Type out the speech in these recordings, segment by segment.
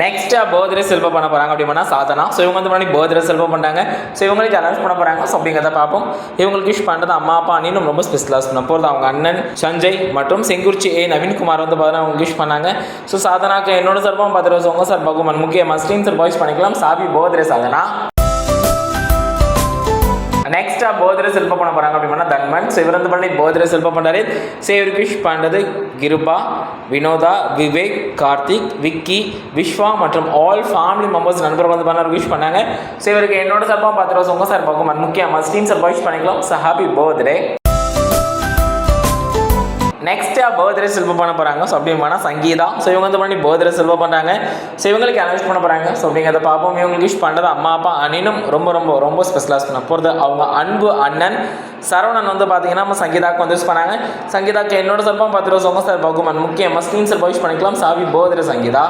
நெக்ஸ்ட்டாக போதிரை செல்வம் பண்ண போகிறாங்க அப்படின்னா சாதனா ஸோ இவங்க வந்து முன்னாடி போதிரை செல்வம் பண்ணாங்க ஸோ இவங்களுக்கு அனௌன்ஸ் பண்ண போகிறாங்க ஸோ அப்படிங்கிறத பார்ப்போம். இவங்களுக்கு விஷ் பண்ணுறது அம்மா அப்பா அண்ணின்னு ரொம்ப ஸ்பெஷலாக பண்ண போகிறது அவங்க அண்ணன் சஞ்சய் மற்றும் செங்குறிச்சி ஏ நவீன்குமார் வந்து பார்த்தீங்கன்னா அவங்க விஷ் பண்ணாங்க. ஸோ சாதனாக்கு என்னோட சார்பாக பார்த்துட்டு உங்கள் சார் பகுமன் முக்கிய மஸ்லிம் சார் வாய்ஸ் பண்ணிக்கலாம். சாபி பர்த்டே சாதனா நெக்ஸ்டா போதிர சிற்பம் பண்ண போறாங்க அப்படின்னா தன்மன் சிவரந்து பண்ணி போதிர செல்ப பண்ணாரு சேவரிகிஷ் பாண்டது கிருபா வினோதா விவேக் கார்த்திக் விக்கி விஸ்வா மற்றும் ஆல் ஃபேமிலி மெம்பர்ஸ் நண்பர்கள் வந்து பண்ண விஷ் பண்ணாங்க. சேவருக்கு என்னோட சார்பாக பத்து ரூபா உங்க சார் பார்க்கும் முக்கியமாக ஸ்டீம் சார் விஷ் பண்ணிக்கலாம். ஸோ ஹாப்பி பர்த்டே நெக்ஸ்ட்டாக பர்த்டே செல்வம் பண்ண போகிறாங்க ஸோ அப்படின்னா சங்கீதா. ஸோ இவங்க வந்து பண்ணி பர்த்டே செல்வம் பண்ணுறாங்க ஸோ இவங்களுக்கு அனௌன்ஸ் பண்ண போகிறாங்க ஸோ அப்படிங்கிறத பார்ப்போம். இவங்களுக்கு விஷ் பண்ணுறது அம்மா அப்பா அண்ணனும் ரொம்ப ரொம்ப ரொம்ப ஸ்பெஷலாக பண்ண போகிறது அவங்க அன்பு அண்ணன் சரவணன் வந்து பார்த்தீங்கன்னா நம்ம சங்கீதாவுக்கு வந்து யூஸ் பண்ணாங்க. சங்கீதாக்கு என்னோட சார்பாக பத்து ரூபா சொங்க சார் பகுமன் முக்கியமாக ஸ்க்ரீன் சார் விஷ் பண்ணிக்கலாம். சாவி பர்த்டே சங்கீதா.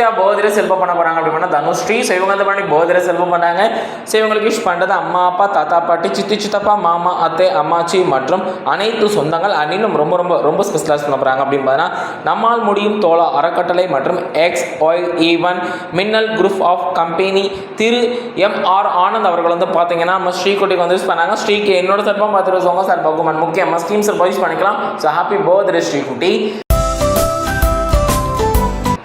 நெக்ஸ்ட்டாக போதிர செல்வம் பண்ண போகிறாங்க அப்படின்னா தனுஸ்ரீ ஸோ இவங்க வந்து பண்ணி போதிர செல்வம் பண்ணாங்க. ஸோ இவங்களுக்கு விஷ் பண்ணுறது அம்மா அப்பா தாத்தா பாட்டி சித்தி சித்தப்பா மாமா அத்தை அம்மாச்சி மற்றும் அனைத்து சொந்தங்கள் அணிலும் ரொம்ப ரொம்ப ரொம்ப ஸ்பெஷலாக பண்ண போகிறாங்க அப்படின்னு பார்த்தீங்கன்னா நம்மால் முடியும் தோலா அறக்கட்டளை மற்றும் X Y even Minnal group of company Thiru M R Anand அவர்கள் வந்து பார்த்தீங்கன்னா நம்ம ஸ்ரீகுட்டிக்கு வந்து யூஸ் பண்ணாங்க. ஸ்ரீக்கு என்னோட சார்பாக பார்த்துட்டு சொல்லுங்க சார் பகுமன் முக்கியமாக ஸ்கீம்ஸ் யூஸ் பண்ணிக்கலாம். So happy birthday Srikutty.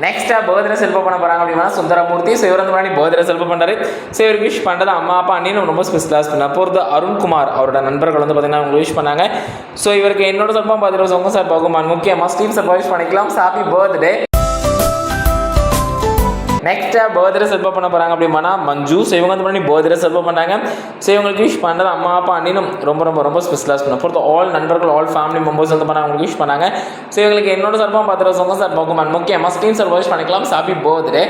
நெக்ஸ்ட்டாக பர்த்டே செல்வம் பண்ண போகிறாங்க அப்படின்னா சுந்தரமூர்த்தி. ஸோ இவர் வந்து முன்னாடி பர்த்டே செல்வம் பண்ணுறாரு ஸோ இவர் விஷ் பண்ணுறது அம்மா அப்பா அண்ணின்னு ரொம்ப ஸ்பெஷலாக பண்ண போகிறது அருண்குமார் அவரோட நண்பர்கள் வந்து பார்த்தீங்கன்னா அவங்க விஷ் பண்ணாங்க. ஸோ இவருக்கு என்னோட சார்பாக பர்த்டே சொங்க சார் பகுமான் முக்கியமாக ஸ்டீம் சார் விஷ் பண்ணிக்கலாம். ஹாப்பி பர்த்டே நெக்ஸ்ட்டாக பர்த்டே செல்வம் பண்ண போகிறாங்க அப்படின்னா மஞ்சு. இவங்க வந்து பண்ணி பர்த்டே செல்வம் பண்ணாங்க ஸோ இவங்களுக்கு விஷ் பண்ணுறது அம்மா அப்பா அண்ணினும் ரொம்ப ரொம்ப ரொம்ப ஸ்பெஷலாக பண்ண பொறுத்த ஆல் நண்பர்கள் ஆல் ஃபேமிலி மெம்பர்ஸ் வந்து பண்ண அவங்களுக்கு விஷ் பண்ணாங்க ஸோ இவங்களுக்கு என்னோட சார்பாக பார்த்துட்டு சொந்த சார் பகுமான் முக்கியமாக ஸ்க்ரீன் சார் வாஷ் பண்ணிக்கலாம் ஹாப்பி பர்த்டே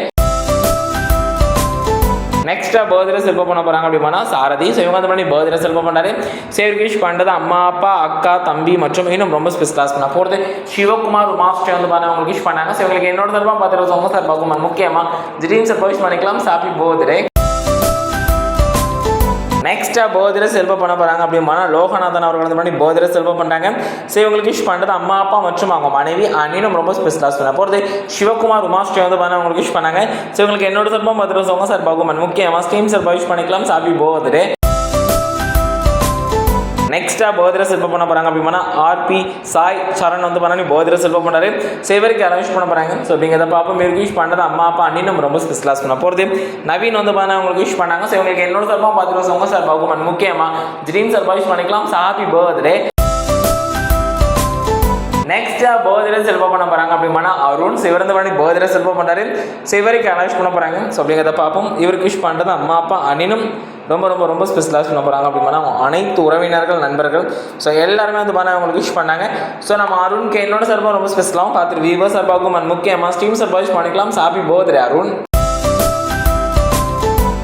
நெக்ஸ்ட்டாக பர்த்டே செல்வம் பண்ண போகிறாங்க அப்படின்னா சாரதி. ஸோ இவங்க வந்து பண்ணி பர்த்டே செல்ஃபோ பண்ணாரு. சேர்விஷ் பண்ணுறது அம்மா அப்பா அக்கா தம்பி மற்றும் இன்னும் ரொம்ப ஸ்பெஷலாக பண்ண போகிறது சிவகுமார் மாஸ்டர் வந்து பண்ண அவங்களுக்கு விஷ் பண்ணாங்க. ஸோ இவங்களுக்கு என்னோட சார்பாக பார்த்துட்டு சொங்க சார் முக்கியமாக திடீர்னு சார் விஷ் பண்ணிக்கலாம். சாப்பி பர்த்டே நெக்ஸ்ட்டாக போதிர செல்வம் பண்ண போகிறாங்க அப்படின்னா லோகநாதன் அவர்கள் வந்து பண்ணி போதிர செல்வம் பண்ணுறாங்க ஸோ இவங்களுக்கு விஷ் பண்ணுறது அம்மா அப்பா மற்றும் அவங்க மனைவி அணினும் ரொம்ப ஸ்பெஷலாக பண்ண போகிறது சிவகுமார் உமாஸ்ரீ வந்து பண்ண அவங்களுக்கு விஷ் பண்ணாங்க. ஸோ இவங்களுக்கு என்னோட செல்வம் பத்திர சோங்க சார் பகுமன் முக்கியமாக ஸ்டீம் சார் விஷ் பண்ணிக்கலாம். சாபி போதரே நெக்ஸ்ட்டாக போதிர செல்வம் பண்ண போகிறாங்க அப்படின்னா ஆர்பி சாய் சரண் வந்து பண்ணி போதிர செல்வம் பண்ணாரு சேவருக்கு அரேஞ்ச் பண்ண போகிறாங்க ஸோ அப்படிங்கிறத பார்ப்போம். இவருக்கு யூஸ் பண்ணுறது அம்மா அப்பா அண்ணினும் ரொம்ப ஸ்பெஷலாக பண்ண போகிறது நவீன் வந்து பார்த்தா உங்களுக்கு யூஸ் பண்ணாங்க. ஸோ உங்களுக்கு என்னோட சார்பாக பார்த்து வருஷம் சார் பகுமன் முக்கியமாக ட்ரீம் சார் யூஸ் பண்ணிக்கலாம். ஹாப்பி பர்த்டே நெக்ஸ்ட்டாக பர்த்டே செல்வம் பண்ண போகிறாங்க அப்படின்னா அருண் சிவரந்தவாணி பர்த்டே செல்வம் பண்ணுறாரு சிவருக்கு அனௌன்ஸ் பண்ண போகிறாங்க ஸோ அப்படிங்கிறத பார்ப்போம். இவருக்கு விஷ் பண்ணுறது அம்மா அப்பா அணினும் ரொம்ப ரொம்ப ரொம்ப ஸ்பெஷலாக பண்ண போகிறாங்க அப்படின்னா அவங்க அனைத்து உறவினர்கள் நண்பர்கள். ஸோ எல்லாருமே வந்து பண்ண அவங்களுக்கு விஷ் பண்ணாங்க. ஸோ நம்ம அருண்க்கு என்னோட சார்பாக ரொம்ப ஸ்பெஷலாகவும் பார்த்துட்டு வீவோ சார்பாகவும் முக்கியமாக ஸ்டீம் சார்பாக விஷ் பண்ணிக்கலாம். Happy birthday Arun.